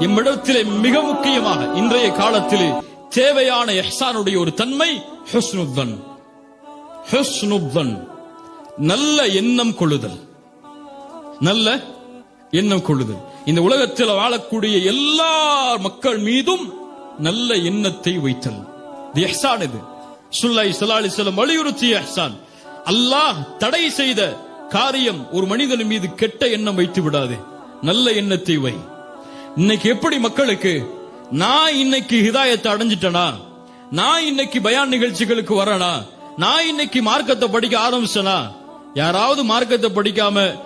எம்மிடத்திலே மிக முக்கியமாக இன்றைய காலத்திலே தேவையான எஹ்சானுடைய ஒரு தன்மை ஹுஸ்னுத்தன். ஹுஸ்னுத்தன். நல்ல எண்ணம் கொள்ளுதல். நல்ல எண்ணம் கொள்ளுதல். இந்த உலகத்தில் வாழக்கூடிய எல்லா மக்கள் மீதும் நல்ல எண்ணத்தை வைத்தல். இது எஹ்சான் இது. சுல்லாய் சலாலி செல்லம் வலியுறுத்திய எஹ்சான். அல்லாஹ் தடை செய்த காரியம் ஒரு மனிதன் மீது கெட்ட எண்ணம் வைத்து விடாது. நல்ல எண்ணத்தை வை. இன்னைக்கு எப்படி மக்களுக்கு நான் இன்னைக்கு ஹிதாயத்தை அடைஞ்சிட்டனா? நான் இன்னைக்கு பயான் நிகழ்ச்சிகளுக்கு வரனா? நான் இன்னைக்கு மார்க்கத்தை படிக்க ஆரம்பிச்சனா? யாராவது மார்க்கத்தை படிக்காம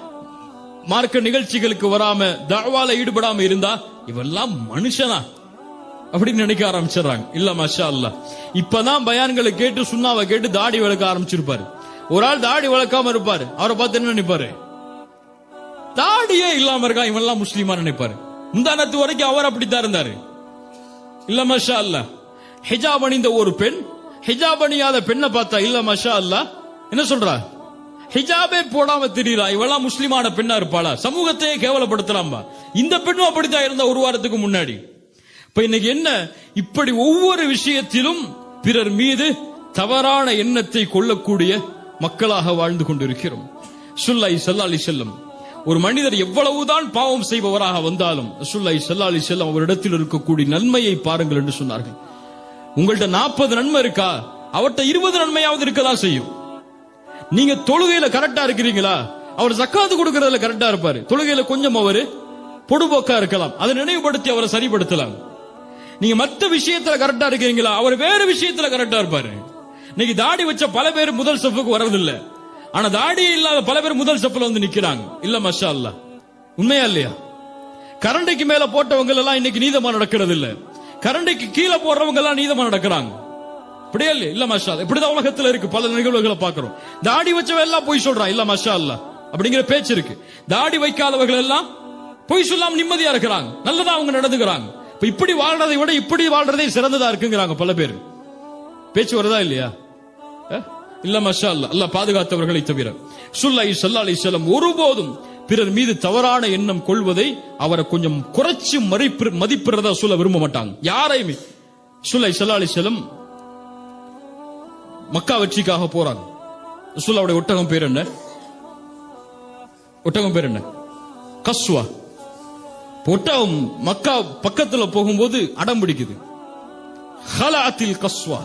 மார்க்க நிகழ்ச்சிகளுக்கு வராம தவால ஈடுபடாம இருந்தா இவெல்லாம் மனுஷனா? அப்படின்னு நினைக்க ஆரம்பிச்சிடுறாங்க. இல்ல மஷா இல்ல இப்பதான் பயான்களை கேட்டு சுண்ணாவை கேட்டு தாடி வளர்க்க ஆரம்பிச்சிருப்பாரு. ஒரு ஆள் தாடி வளர்க்காம இருப்பாரு. அவரை பார்த்து என்ன நினைப்பாரு? தாடியே இல்லாம இருக்கா? இவெல்லாம் முஸ்லீமா நினைப்பாரு. முந்தானத்து வரைக்கும் அவர் அப்படித்தான் இருந்தாரு. இல்ல மஷா அல்ல ஹிஜாப் அணிந்த ஒரு பெண் ஹிஜாப் அணியாத பெண்ணை பார்த்தா இல்ல மஷா அல்ல என்ன சொல்றா? ஹிஜாபே போடாம திரியறா இவெல்லாம் முஸ்லிமான பெண்ணா இருப்பாளா? சமூகத்தையே கேவலப்படுத்தலாம்பா இந்த பெண்ணும் அப்படித்தான் இருந்தா ஒரு வாரத்துக்கு முன்னாடி. இப்ப இன்னைக்கு என்ன? இப்படி ஒவ்வொரு விஷயத்திலும் பிறர் மீது தவறான எண்ணத்தை கொள்ளக்கூடிய மக்களாக வாழ்ந்து கொண்டிருக்கிறோம். சுல்லாய் சல்லாலி செல்லம் ஒரு மனிதர் எவ்வளவுதான் பாவம் செய்பவராக வந்தாலும் சுல்லாய் செல்லாலி செல்லம் அவரிடத்தில் இருக்கக்கூடிய நன்மையை பாருங்கள் என்று சொன்னார்கள். உங்கள்ட்ட நாற்பது நன்மை இருக்கா? அவர்கிட்ட இருபது நன்மையாவது இருக்கதான் செய்யும். நீங்க தொழுகையில கரெக்டா இருக்கிறீங்களா? அவர் ஜக்காத்து கொடுக்கறதுல கரெக்டா இருப்பாரு. தொழுகையில கொஞ்சம் அவரு பொடுபோக்கா இருக்கலாம். அதை நினைவுபடுத்தி அவரை சரிப்படுத்தலாம். நீங்க மத்த விஷயத்துல கரெக்டா இருக்கிறீங்களா? அவர் வேற விஷயத்துல கரெக்டா இருப்பாரு. இன்னைக்கு தாடி வச்ச பல பேர் முதல் ஸ்டெப்புக்கு வர்றதில்ல. ஆனா தாடி இல்லாத பல பேர் முதல் செப்பல வந்து நிக்கிறாங்க இல்ல மஷா அல்ல உண்மையா இல்லையா? கரண்டைக்கு மேல போட்டவங்க எல்லாம் இன்னைக்கு நீதமா நடக்கிறது இல்ல கரண்டைக்கு கீழே போடுறவங்க எல்லாம் நீதமா நடக்கிறாங்க. அப்படியே இல்ல இல்ல மஷா இப்படிதான் உலகத்துல இருக்கு. பல நிகழ்வுகளை பாக்குறோம் தாடி வச்சவ எல்லாம் பொய் சொல்றான். இல்ல மஷா அல்ல அப்படிங்கிற பேச்சு இருக்கு. தாடி வைக்காதவர்கள் எல்லாம் பொய் சொல்லாம நிம்மதியா இருக்கிறாங்க. நல்லதா அவங்க நடந்துக்கிறாங்க. இப்ப இப்படி வாழ்றதை விட இப்படி வாழ்றதே சிறந்ததா இருக்குங்கிறாங்க பல பேர். பேச்சு வருதா இல்லையா? இல்ல மஷா அல்ல அல்ல பாதுகாத்தவர்களை தவிர. சுல்லா சல்லா அலி ஒருபோதும் பிறர் மீது தவறான எண்ணம் கொள்வதை அவரை கொஞ்சம் குறைச்சு மதிப்பு மதிப்பிறதா சொல்ல விரும்ப மாட்டாங்க. யாரையுமே. சுல்லை சல்லா அலி மக்கா வெற்றிக்காக போறாங்க. சுல்லாவுடைய ஒட்டகம் பேர் என்ன? ஒட்டகம் பேர் என்ன? கஸ்வா. ஒட்டகம் மக்கா பக்கத்துல போகும்போது அடம் பிடிக்குது. ஹலாத்தில் கஸ்வா.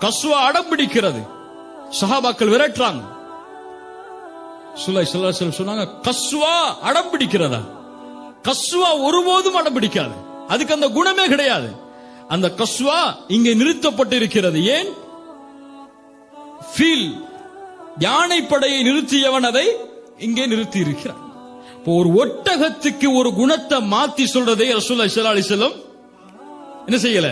கஸ்வா அடம் பிடிக்கிறது. சஹாபாக்கள் விரட்டுறாங்க. சுலை சொல்லாசல் சொன்னாங்க கஸ்வா அடம் பிடிக்கிறதா? கஸ்வா ஒருபோதும் அடம் பிடிக்காது. அதுக்கு அந்த குணமே கிடையாது. அந்த கஸ்வா இங்கே நிறுத்தப்பட்டு இருக்கிறது ஏன்? ஃபீல் யானை படையை நிறுத்தியவன் அதை இங்கே நிறுத்தி இருக்கிறான் இப்போ ஒரு ஒட்டகத்துக்கு ஒரு குணத்தை மாத்தி சொல்றதை ரசூல்லா ஸல்லல்லாஹு செல்லம் என்ன செய்யல?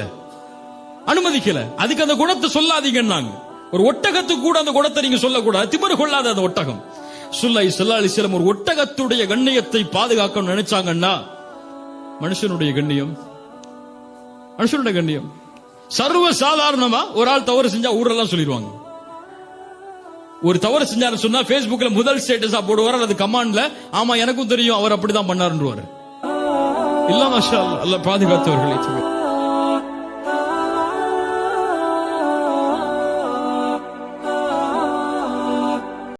அனுமதிக்கல. அதுக்கு அந்த குணத்தை சொல்லாதீங்கன்னாங்க. ஒரு ஒட்டகத்துக்கு கூட அந்த குணத்தை நீங்க சொல்லக்கூடாது. திமிரு கொள்ளாத அந்த ஒட்டகம். சுல்லாய் ஸல்லல்லாஹு அலைஹி ஒரு ஒட்டகத்துடைய கண்ணியத்தை பாதுகாக்கணும்னு நினைச்சாங்கன்னா மனுஷனுடைய கண்ணியம் மனுஷனுடைய கண்ணியம். சர்வ சாதாரணமா ஒரு ஆள் தவறு செஞ்சா ஊரெல்லாம் சொல்லிடுவாங்க. ஒரு தவறு செஞ்சாரு சொன்னா பேஸ்புக்ல முதல் ஸ்டேட்டஸா போடுவார் அல்லது கமாண்ட்ல ஆமா எனக்கும் தெரியும் அவர் அப்படிதான் பண்ணாருன்றவாரு. இல்ல மாஷா அல்ல பாதுகாத்தவர்களை.